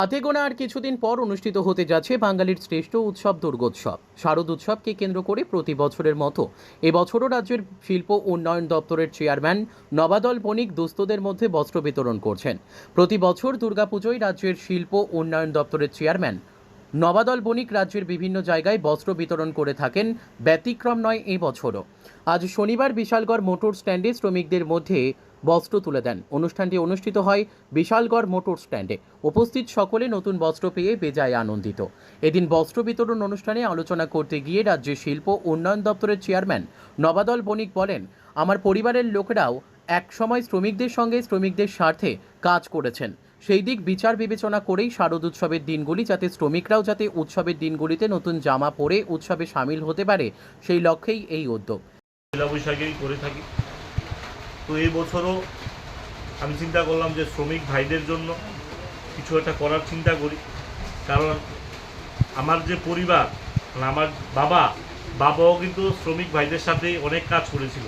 হাতে গোনা আর কিছুদিন পর অনুষ্ঠিত হতে যাচ্ছে বাঙালির শ্রেষ্ঠ উৎসব দুর্গোৎসব। শারদ উৎসবকে কেন্দ্র করে প্রতি বছরের মতো এবছরও রাজ্যের শিল্প উন্নয়ন দপ্তরের চেয়ারম্যান নবাদল বণিক দুস্থদের মধ্যে বস্ত্র বিতরণ করছেন। প্রতি বছর দুর্গাপুজোয় রাজ্যের শিল্প উন্নয়ন দপ্তরের চেয়ারম্যান নবাদল বণিক রাজ্যের বিভিন্ন জায়গায় বস্ত্র বিতরণ করে থাকেন। ব্যতিক্রম নয় এই বছরও আজ শনিবার বিশালগড় মোটর স্ট্যান্ডে শ্রমিকদের মধ্যে বস্ত্র তুলে দেন। অনুষ্ঠানটি অনুষ্ঠিত হয় বিশালগড় মোটর স্ট্যান্ডে। উপস্থিত সকলে নতুন বস্ত্র পেয়ে বেজায় আনন্দিত। এদিন বস্ত্র বিতরণ অনুষ্ঠানে আলোচনা করতে গিয়ে রাজ্যের শিল্প উন্নয়ন দপ্তরের চেয়ারম্যান নবাদল বণিক বলেন, আমার পরিবারের লোকেরাও একসময় শ্রমিকদের সঙ্গে শ্রমিকদের স্বার্থে কাজ করেছেন। সেই দিক বিচার বিবেচনা করেই শারদ উৎসবের দিনগুলি যাতে শ্রমিকরাও যাতে উৎসবের দিনগুলিতে নতুন জামা পরে উৎসবে সামিল হতে পারে সেই লক্ষ্যেই এই উদ্যোগ। করে থাকি। তো এই বছরও আমি চিন্তা করলাম যে শ্রমিক ভাইদের জন্য কিছু একটা করার চিন্তা করি। কারণ আমার যে পরিবার মানে আমার বাবা, বাবাও কিন্তু শ্রমিক ভাইদের সাথে অনেক কাজ করেছিল।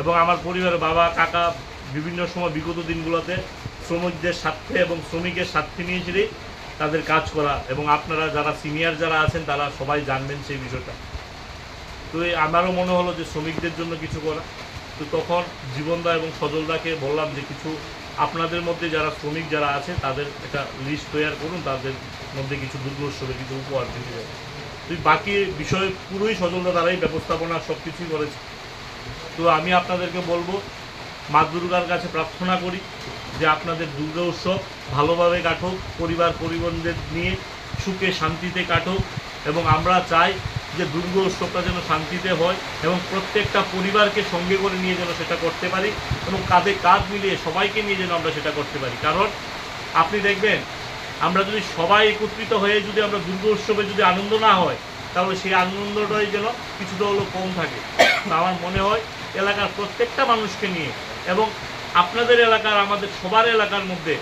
এবং আমার পরিবারের বাবা, কাকা বিভিন্ন সময় বিগত দিনগুলোতে শ্রমিকদের স্বার্থে এবং শ্রমিকের স্বার্থে নিয়েছিলেই তাদের কাজ করা এবং আপনারা যারা সিনিয়র যারা আছেন, তারা সবাই জানবেন সেই বিষয়টা। তো আমারও মনে হলো যে শ্রমিকদের জন্য কিছু করা। তো তখন জীবনদা এবং সজলদাকে বললাম যে কিছু আপনাদের মধ্যে যারা শ্রমিক যারা আছে, তাদের একটা লিস্ট তৈরি করুন, তাদের মধ্যে কিছু দুর্গোৎসবে কিছু উপহার দিতে যাবে তো এই বাকি বিষয় পুরোই সজলদা দ্বারাই ব্যবস্থাপনা সব কিছুই করেছে। তো আমি আপনাদেরকে বলব, মা দুর্গার কাছে প্রার্থনা করি যে আপনাদের দুর্গা উৎসব ভালোভাবে কাটুক, পরিবার পরিবন্ধের নিয়ে সুখে শান্তিতে কাটুক এবং আমরা চাই যে দুর্গা উৎসবটা যেন শান্তিতে হয় এবং প্রত্যেকটা পরিবারকে সঙ্গে করে নিয়ে যেন সেটা করতে পারি এবং কাঁধে কাঁধ মিলিয়ে সবাইকে নিয়ে যেন আমরা সেটা করতে পারি। কারণ আপনি দেখবেন, আমরা যদি সবাই একত্রিত হয়ে যদি আমরা দুর্গা উৎসবে যদি আনন্দ না হয়, তাহলে সেই আনন্দটাই যেন কিছুটা হলেও কম থাকে। আমার মনে হয় এলাকার প্রত্যেকটা মানুষকে নিয়ে এবং আপনাদের এলাকার, আমাদের সবার এলাকার মধ্যে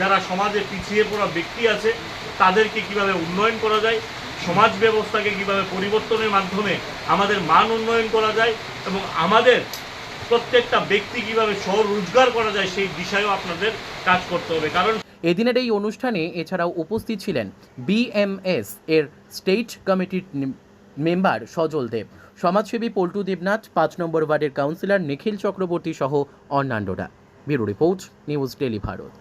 যারা সমাজে পিছিয়ে পড়া ব্যক্তি আছে, তাদেরকে কীভাবে উন্নয়ন করা যায় সমাজ ব্যবস্থাকে কীভাবে পরিবর্তনের মাধ্যমে আমাদের মান উন্নয়ন করা যায় এবং আমাদের প্রত্যেকটা ব্যক্তি কীভাবে স্বরোজগার করা যায় সেই বিষয়েও আপনাদের কাজ করতে হবে। কারণ এদিনের এই অনুষ্ঠানে এছাড়াও উপস্থিত ছিলেন বিএমএস এর স্টেট কমিটির মেম্বার সজল দেব, সমাজসেবী পল্টু দেবনাথ, পাঁচ নম্বর ওয়ার্ডের কাউন্সিলর নিখিল চক্রবর্তী সহ অন্যান্যরা। Bureau report, news daily Bharat.